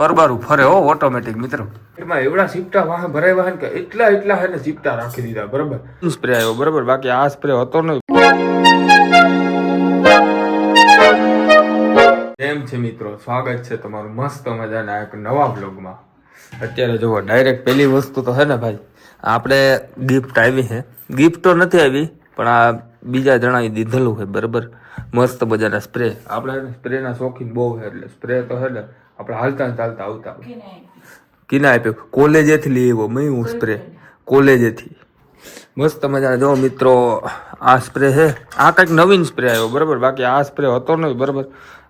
પરબારું ફરે હો ઓટોમેટિક મિત્રો. એમાં એવડા સીપટા વાહન ભરાય વાહન કે એટલા એટલા હે ને સિપટા રાખી દીધા બરોબર? સ્પ્રે આવ્યો બરોબર? બાકી આ સ્પ્રે હતો નહીં. કેમ છે મિત્રો? સ્વાગત છે તમારું મસ્ત મજાના એક નવા બ્લોગમાં અત્યારે જુઓ ડાયરેક્ટ પહેલી વસ્તુ તો હે ને ભાઈ આપણે ગિફ્ટ આવી છે ગિફ્ટ તો નથી આવી પણ આ બીજા જણાએ દીધેલું છે બરાબર? મસ્ત મજાના સ્પ્રે આપણે સ્પ્રેના શોખીન બહુ છે એટલે સ્પ્રે તો છે ને આપણે હાલતા ચાલતા આવતા હોય. કિના આપ્યો. કોલેજેથી લઈ આવ્યો, મેં હું સ્પ્રે કોલેજેથી. મસ્ત મજાના. જો મિત્રો, આ સ્પ્રે છે. આ કંઈક નવીન સ્પ્રે આવ્યો, બરાબર? બાકી આ સ્પ્રે હતો નહીં, બરાબર?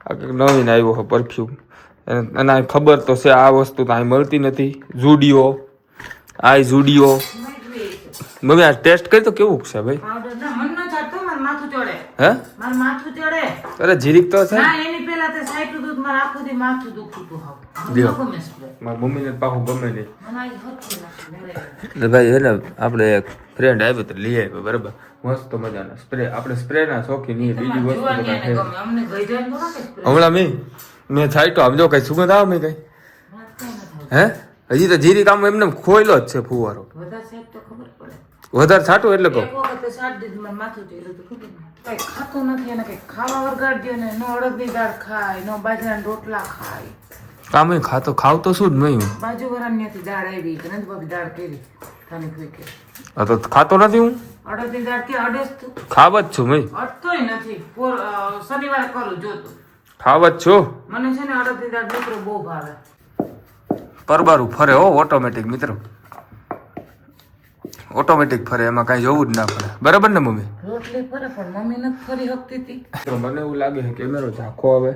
આ કંઈક નવીન આવ્યો છે પરફ્યુમ અને ખબર તો છે, આ વસ્તુ તો અહીં મળતી નથી. ઝુડિયો આ ઝુડિયો મમ્મી આ ટેસ્ટ કરી તો કેવું છે ભાઈ? ન મારું માથું ચડે. હે? મારું માથું ચડે. અરે જીરીક તો છે. ના એની પહેલા તે સાઈટું દૂધ મારા આખું દી માથું દુખતું હતું હાવ. ગમે spray. મમ્મીને પાછું ગમે નહીં. ભાઈ હે ને આપણે એક ફ્રેન્ડ આવ્યો તો લઈ આવ્યો બરાબર? મસ્ત મજાના સ્પ્રે આપણે સ્પ્રેના શોખીન નહીં બીજી વસ્તુ તો એને. હમણાં મેં મેં છાઈટો આમ જો કઈ સુગંધ આવે મેં કઈ? ન. હે? હજી તો જીરી કામ એમને ખોયલો જ છે ફુવારો. વધારે છાટું પડે. વધારે છાંટું એટલે કહું? કઈ ખાતું નથી એને કઈ ખાવા વરગાડ્યો ને નો અડદની દાળ ખાય નો બાજરાના રોટલા ખાય. કામ ખાતો ખાવ તો શું જ નહીં બાજુ વાળાની દાળ આવી કે નથી ભાભી દાળ કેવી ખાની ખુઈ કે આ તો ખાતો નથી હું. અડદની દાળ કે અડસ તું ખાવ જ છું મેં નથી. શનિવારે કરું જોતું. ખાવ જ છું. મને છે ને અડદની દાળ મિત્રો બહુ ભાવે. પરબારું ફરે હો ઓટોમેટિક મિત્રો. ઓટોમેટિક ફરે એમાં કાંઈ જોવું જ ના પડે. બરાબર ને મમ્મી? રોટલી ફરે પણ મમ્મી નથી ફરી શકતી હતી મને એવું લાગે છે કેમેરો ઝાંખો હવે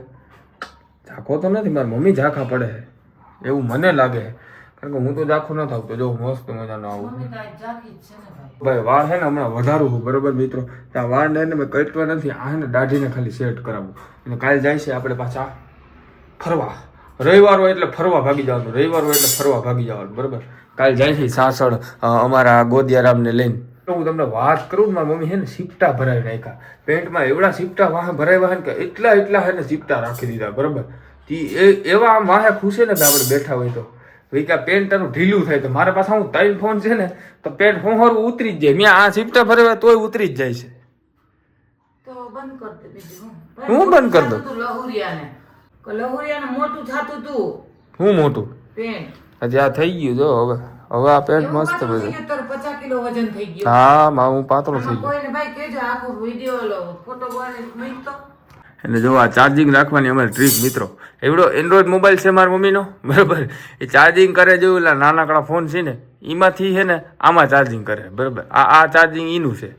ઝાંખો તો નથી મારી મમ્મી ઝાંખા પડે એવું મને લાગે કારણ કે હું તો ઝાંખો ન થાવ તો જો મસ્ત મજાનો આવું ભાઈ. વાળ છે ને હમણાં વધારું હું બરોબર મિત્રો? ત્યાં આ વાળ ને મેં કટવા નથી આ ને દાઢીને ખાલી સેટ કરાવવું અને કાલે જાય છે આપણે પાછા ફરવા. રવિવાર હોય એટલે ફરવા ભાગી જવાનું રવિવાર હોય એટલે ફરવા ભાગી જવાનું બરાબર? કાલે જાય છે સાસણ અમારા ગોદિયારામને લઈને. તો હું તમને વાત કરું મારા મમ્મી છે ને સિપટા ભરાવી નાખ્યા. પેન્ટમાં એવડા સિપટા વાહ ભરાય ને કે એટલા એટલા છે ને સિપટા રાખી દીધા બરાબર? એ એવા આમ વાહે ખુશે ને કે આપણે બેઠા હોય તો. ભાઈ કે પેન્ટ તારું ઢીલું થાય તો મારા પાસે હું ત્રણ ફોન છે ને તો પેન્ટ હોહરું ઉતરી જ જાય. મેં આ સિપટા ભરાવ્યા તોય ઉતરી જ જાય છે. તો બંધ કર દે હું. હું બંધ કર દઉં? લહુરિયાને મોટું થાતું તું? હું મોટું? પેન્ટ હજી આ થઈ ગયું જો હવે હવે આ પેન્ટ મસ્ત બધું. પચાસ કિલો વજન થઈ ગયું. હા માં હું પાતળો થઈ ગયો. કોઈને ભાઈ કેજો આખો વિડિયો લો ફોટો બનાવીને તો. એટલે જો આ ચાર્જિંગ રાખવાની અમારી ટ્રીપ મિત્રો. એવડો એન્ડ્રોઈડ મોબાઈલ છે મારા મમ્મીનો? બરાબર. એ ચાર્જિંગ કરે જેવું એટલે નાનકડા ફોન છે ને એમાંથી છે ને આમાં ચાર્જિંગ કરે. બરાબર. આ આ ચાર્જિંગ એનું છે.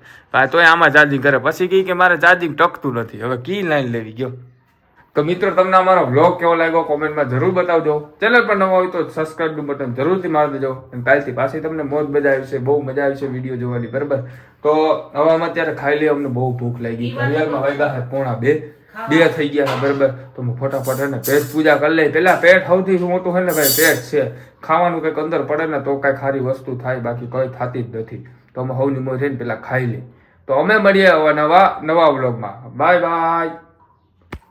તોય આમાં ચાર્જિંગ કરે. પછી કહી કે મારે ચાર્જિંગ ટકતું નથી. હવે કી લાઈન લેવી? ગયો. તો મિત્રો તમને અમારો બ્લોગ કેવો લાગ્યો? કોમેન્ટમાં જરૂર બતાવજો. ચેનલ પર નવા હોય તો સબસ્ક્રાઈબનું બટન જરૂરથી મારી દેજો. અને કાલથી પાછી તમને મોજ મજા આવી છે બહુ મજા આવી છે વીડિયો જોવાની બરાબર? તો હવે અમે અત્યારે ખાઈ લઈએ અમને બહુ ભૂખ લાગી. ઘડિયાળમાં વાગ્યા છે પોણા બે. બે થઈ ગયા છે બરાબર? તો હું ફટાફટ એને પેટ પૂજા કરી લઈ. પેલા પેટ સૌથી મોટું હોય ને ભાઈ પેટ છે. ખાવાનું કંઈક અંદર પડે ને તો કાંઈ ખારી વસ્તુ થાય બાકી કંઈ થતી જ નથી. તો અમે હવની મોજ છે ને પેલા ખાઈ લઈ તો અમે મળીએ હવે નવા નવા વ્લોગમાં બાય બાય